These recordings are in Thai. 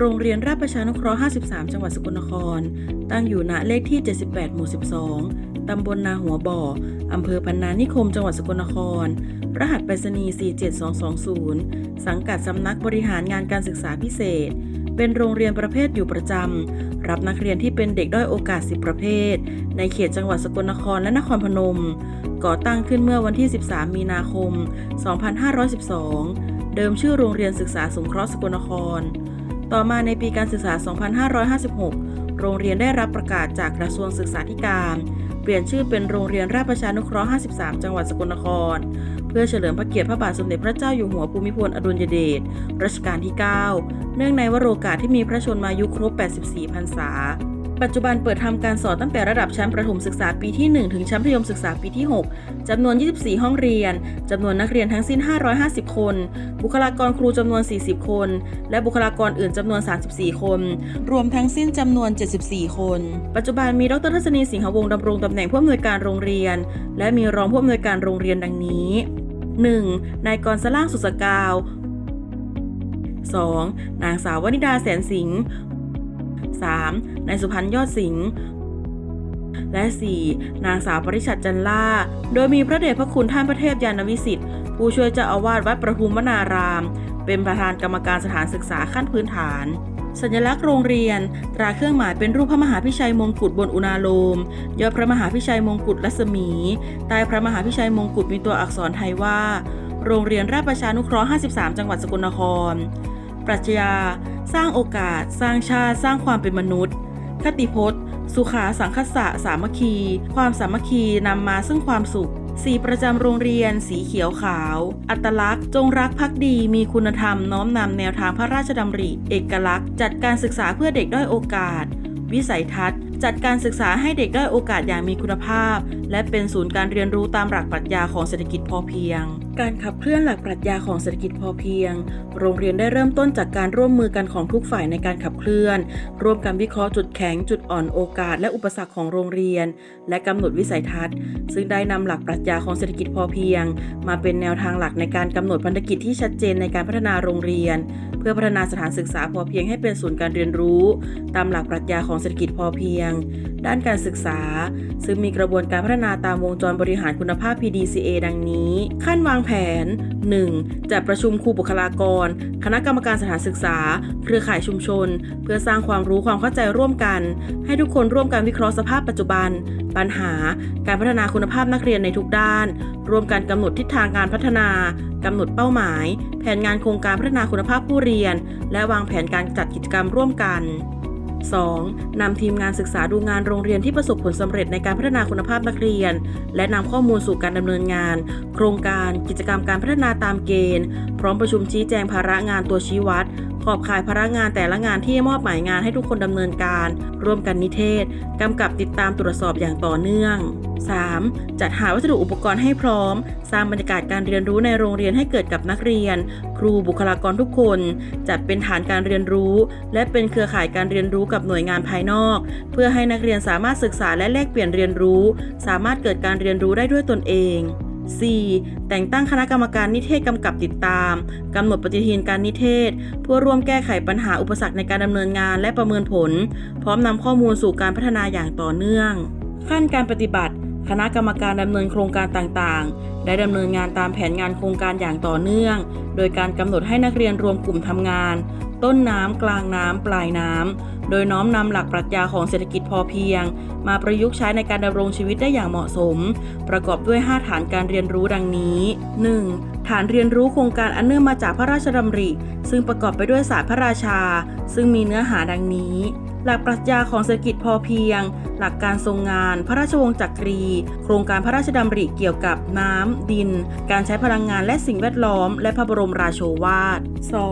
โรงเรียนราชประชานุเคราะห์ 53 จังหวัดสกลนคร ตั้งอยู่ณเลขที่ 78 หมู่ 12 ตำบลนาหัวบ่อ อำเภอพันนานิคม จังหวัดสกลนคร รหัสไปรษณีย์ 47220 สังกัดสำนักบริหารงานการศึกษาพิเศษ เป็นโรงเรียนประเภทอยู่ประจำ รับนักเรียนที่เป็นเด็กด้อยโอกาส 10 ประเภท ในเขตจังหวัดสกลนครและนครพนม ก่อตั้งขึ้นเมื่อวันที่ 13 มีนาคม 2512 เดิมชื่อโรงเรียนศึกษาสงเคราะห์สกลนคร ต่อมาในปีการศึกษา 2556 โรงเรียนได้รับประกาศจากกระทรวงศึกษาธิการ เปลี่ยนชื่อเป็นโรงเรียนราชประชานุเคราะห์ 53 จังหวัดสกลนคร เพื่อเฉลิมพระเกียรติพระบาทสมเด็จพระเจ้าอยู่หัวภูมิพลอดุลยเดช รัชกาลที่ 9 เนื่องในวโรกาสที่มีพระชนมายุครบ 84 พรรษา ปัจจุบันเปิดทำการสอนตั้งแต่ระดับชั้นประถมศึกษาปีที่ 1 ถึงชั้นมัธยมศึกษาปีที่ 6จำนวน 24 ห้องเรียนจำนวนนักเรียนทั้งสิ้น 550 คน บุคลากรครูจำนวน 40 คน และบุคลากรอื่นจำนวน 34 คน รวมทั้งสิ้นจำนวน 74 คน ปัจจุบันมีดรทัศนีสิงหวงศ์ดำรงตำแหน่งผู้อำนวยการโรงเรียน และมีรองผู้อำนวยการโรงเรียนดังนี้ 1. นายกรสล่างสุสกาว 2. นางสาววนิดาแสนสิงห์ 3. นายสุพันธ์ยอดสิงห์และ 4. นางสาวปริชัดจันล่า โดยมีพระเดชพระคุณท่านพระเทพยานวิสิทธิ์ผู้ช่วยเจ้าอาวาสวัดประทุมวนาราม เป็นประธานกรรมการสถานศึกษาขั้นพื้นฐาน สัญลักษณ์โรงเรียน ตราเครื่องหมายเป็นรูปพระมหาพิชัยมงกุฎบนอุณาโลม ยอดพระมหาพิชัยมงกุฎรัศมีใต้พระมหาพิชัยมงกุฎมีตัวอักษรไทยว่า โรงเรียนราชประชานุเคราะห์ 53 จังหวัดสกลนคร ปรัชญา สร้างโอกาส สร้างชาติ สร้างความเป็นมนุษย์ คติพจน์ สุขาสังคสะสามัคคี ความสามัคคีนำมาซึ่งความสุข สีประจำโรงเรียน สีเขียวขาว อัตลักษณ์ จงรักภักดี มีคุณธรรมน้อมนำแนวทางพระราชดำริ เอกลักษณ์ จัดการศึกษาเพื่อเด็กด้อยโอกาส วิสัยทัศน์ จัดการศึกษาให้เด็กด้อยโอกาสอย่างมีคุณภาพ และเป็นศูนย์การเรียนรู้ตามหลักปรัชญาของเศรษฐกิจพอเพียง การขับเคลื่อนหลักปรัชญาของเศรษฐกิจพอเพียง โรงเรียนได้เริ่มต้นจากการร่วมมือกันของทุกฝ่ายในการขับเคลื่อน ร่วมกันวิเคราะห์จุดแข็ง จุดอ่อนโอกาส และอุปสรรคของโรงเรียน และกำหนดวิสัยทัศน์ ซึ่งได้นำหลักปรัชญาของเศรษฐกิจพอเพียง มาเป็นแนวทางหลักในการกำหนดพันธกิจที่ชัดเจนในการพัฒนาโรงเรียน เพื่อพัฒนาสถานศึกษาพอเพียงให้เป็นศูนย์การเรียนรู้ ตามหลักปรัชญาของเศรษฐกิจพอเพียง ด้านการศึกษา ซึ่งมีกระบวนการพัฒนาตามวงจรบริหารคุณภาพ PDCA ดังนี้ ขั้นวางแผน 1. จัดประชุมครูบุคลากร คณะกรรมการสถานศึกษา เครือข่ายชุมชน เพื่อสร้างความรู้ความเข้าใจร่วมกัน ให้ทุกคนร่วมกันวิเคราะห์สภาพปัจจุบัน ปัญหา การพัฒนาคุณภาพนักเรียนในทุกด้าน ร่วมกันกำหนดทิศทางการพัฒนากำหนดเป้าหมาย แผนงานโครงการพัฒนาคุณภาพผู้เรียน และวางแผนการจัดกิจกรรมร่วมกัน 2. นำทีมงานศึกษาดูงานโรงเรียนที่ประสบผลสำเร็จในการพัฒนาคุณภาพนักเรียน และนำข้อมูลสู่การดำเนินงาน โครงการกิจกรรมการพัฒนาตามเกณฑ์ พร้อมประชุมชี้แจงภาระงานตัวชี้วัด ขอบข่ายภาระงานแต่ละงานที่มอบหมายงานให้ทุกคนดำเนินการ ร่วมกันนิเทศกำกับติดตามตรวจสอบอย่างต่อเนื่อง 3. จัดหาวัสดุอุปกรณ์ให้พร้อม สร้างบรรยากาศการเรียนรู้ในโรงเรียนให้เกิดกับนักเรียน ครูบุคลากรทุกคน จัดเป็นฐานการเรียนรู้ และเป็นเครือข่ายการเรียนรู้กับหน่วยงานภายนอก เพื่อให้นักเรียนสามารถศึกษาและแลกเปลี่ยนเรียนรู้ สามารถเกิดการเรียนรู้ได้ด้วยตนเอง 4. แต่งตั้งคณะกรรมการนิเทศกำกับติดตาม กำหนดปฏิทินการนิเทศ เพื่อร่วมแก้ไขปัญหาอุปสรรคในการดำเนินงานและประเมินผล พร้อมนำข้อมูลสู่การพัฒนาอย่างต่อเนื่อง ขั้นการปฏิบัติ คณะกรรมการดำเนินโครงการต่างๆ ได้ดำเนินงานตามแผนงานโครงการอย่างต่อเนื่อง โดยการกำหนดให้นักเรียนรวมกลุ่มทำงาน ต้นน้ำกลางน้ำปลายน้ำ โดยน้อมนำหลักปรัชญาของเศรษฐกิจพอเพียง มาประยุกต์ใช้ในการดำรงชีวิตได้อย่างเหมาะสม ประกอบด้วย 5 ฐานการเรียนรู้ดังนี้ 1. ฐานเรียนรู้โครงการอันเนื่องมาจากพระราชดำริ ซึ่งประกอบไปด้วยศาสตร์พระราชา ซึ่งมีเนื้อหาดังนี้ หลักปรัชญาของเศรษฐกิจพอเพียง หลักการทรงงาน พระราชวงศ์จักรี โครงการพระราชดำริเกี่ยวกับน้ำ ดิน การใช้พลังงานและสิ่งแวดล้อม และพระบรมราโชวาท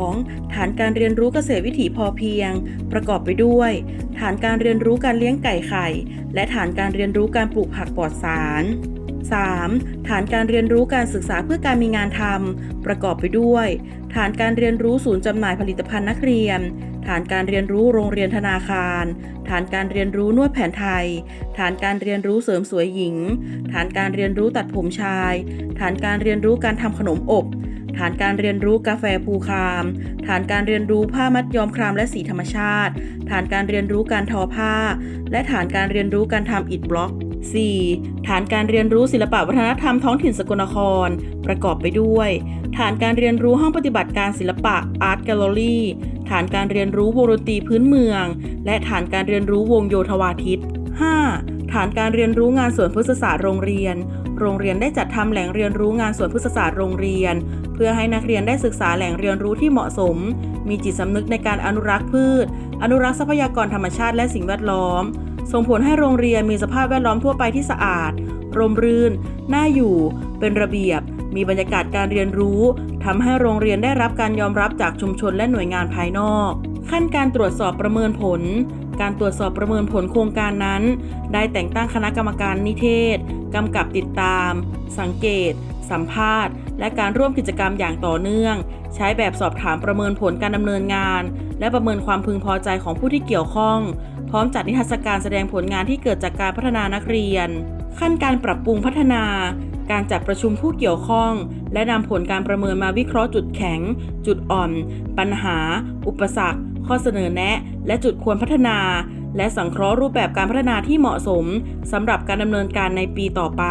2. ฐานการเรียนรู้เกษตรวิถีพอเพียง ประกอบไปด้วย ฐานการเรียนรู้การเลี้ยงไก่ไข่ และฐานการเรียนรู้การปลูกผักปลอดสาร 3. ฐานการเรียนรู้การศึกษาเพื่อการมีงานทำประกอบไปด้วย ฐานการเรียนรู้ศูนย์จำหน่ายผลิตภัณฑ์นักเรียน ฐานการเรียนรู้โรงเรียนธนาคาร ฐานการเรียนรู้นวดแผนไทย ฐานการเรียนรู้เสริมสวยหญิง ฐานการเรียนรู้ตัดผมชาย ฐานการเรียนรู้การทำขนมอบ ฐานการเรียนรู้กาแฟภูคาม ฐานการเรียนรู้ผ้ามัดย้อมครามและสีธรรมชาติ ฐานการเรียนรู้การทอผ้า และฐานการเรียนรู้การทำอิฐบล็อก 4. ฐานการเรียนรู้ศิลปะวัฒนธรรมท้องถิ่นสกลนคร ประกอบไปด้วย ฐานการเรียนรู้ห้องปฏิบัติการศิลปะ Art Gallery ฐานการเรียนรู้วงดนตรีพื้นเมือง และฐานการเรียนรู้วงโยธวาทิต 5. ฐานการเรียนรู้งานสวนพฤกษศาสตร์โรงเรียน โรงเรียนได้จัดทำแหล่งเรียนรู้งานสวนพฤกษศาสตร์โรงเรียน เพื่อให้นักเรียนได้ศึกษาแหล่งเรียนรู้ที่เหมาะสม มีจิตสำนึกในการอนุรักษ์พืช อนุรักษ์ทรัพยากรธรรมชาติและสิ่งแวดล้อม ส่งผลให้โรงเรียนมีสภาพแวดล้อมทั่วไปที่สะอาด ร่มรื่น น่าอยู่ เป็นระเบียบ มีบรรยากาศการเรียนรู้ทำให้โรงเรียนได้รับการยอมรับจากชุมชนและหน่วยงานภายนอก ขั้นการตรวจสอบประเมินผล การตรวจสอบประเมินผลโครงการนั้น ได้แต่งตั้งคณะกรรมการนิเทศกำกับติดตาม สังเกต สัมภาษณ์ และการร่วมกิจกรรมอย่างต่อเนื่อง ใช้แบบสอบถามประเมินผลการดำเนินงาน และประเมินความพึงพอใจของผู้ที่เกี่ยวข้อง ร้อมจัดนิทรรศการแสดงผลงานที่เกิดจากการพัฒนานักเรียน ขั้นการปรับปรุงพัฒนา การจัดประชุมผู้เกี่ยวข้อง และนำผลการประเมินมาวิเคราะห์จุดแข็ง จุดอ่อน ปัญหา อุปสรรค ข้อเสนอแนะ และจุดควรพัฒนา และสังเคราะห์รูปแบบการพัฒนาที่เหมาะสมสำหรับการดำเนินการในปีต่อไป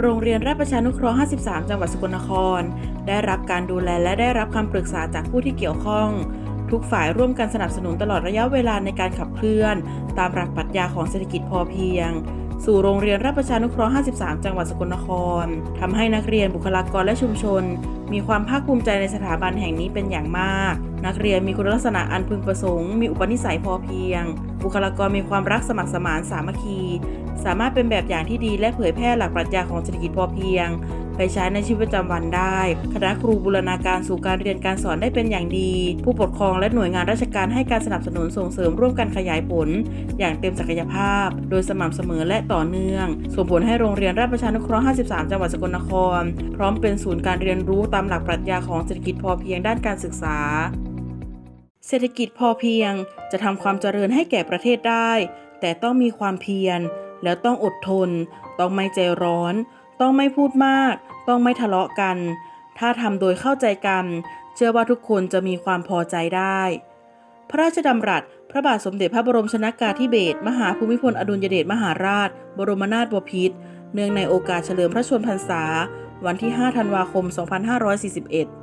โรงเรียนราชประชานุเคราะห์ 53 จังหวัดสกลนคร ได้รับการดูแลและได้รับคำปรึกษาจากผู้ที่เกี่ยวข้อง ทุกฝ่ายร่วมกันสนับสนุนตลอดระยะเวลาในการขับเคลื่อน ตามหลักปรัชญาของเศรษฐกิจพอเพียง สู่โรงเรียนรับประชานุเคราะห์ 53 จังหวัดสกลนครทำให้นักเรียนบุคลากรและชุมชน มีความภาคภูมิใจในสถาบันแห่งนี้เป็นอย่างมาก นักเรียนมีคุณลักษณะอันพึงประสงค์ มีอุปนิสัยพอเพียง บุคลากรมีความรักสมัครสมานสามัคคี สามารถเป็นแบบอย่างที่ดีและเผยแพร่หลักปรัชญาของเศรษฐกิจพอเพียง ไปใช้ในชีวิตประจำวันได้ คณะครูบูรณาการสู่การเรียนการสอนได้เป็นอย่างดี ผู้ปกครองและหน่วยงานราชการให้การสนับสนุนส่งเสริมร่วมกันขยายผล อย่างเต็มศักยภาพ โดยสม่ำเสมอและต่อเนื่อง ส่งผลให้โรงเรียนราชประชานุเคราะห์ 53 จังหวัดสกลนคร พร้อมเป็นศูนย์การเรียนรู้ตามหลักปรัชญาของเศรษฐกิจพอเพียงด้านการศึกษา เศรษฐกิจพอเพียงจะทำความเจริญให้แก่ประเทศได้ แต่ต้องมีความเพียร แล้วต้องอดทน ต้องไม่ใจร้อน ต้องไม่พูดมาก ต้องไม่ทะเลาะกัน ถ้าทำโดยเข้าใจกัน เชื่อว่าทุกคนจะมีความพอใจได้ พระราชดำรัส พระบาทสมเด็จพระบรมชนากาธิเบศรมหาภูมิพลอดุลยเดชมหาราช บรมนาถบพิตรเนื่องในโอกาสเฉลิมพระชนมพรรษา วันที่ 5 ธันวาคม 2541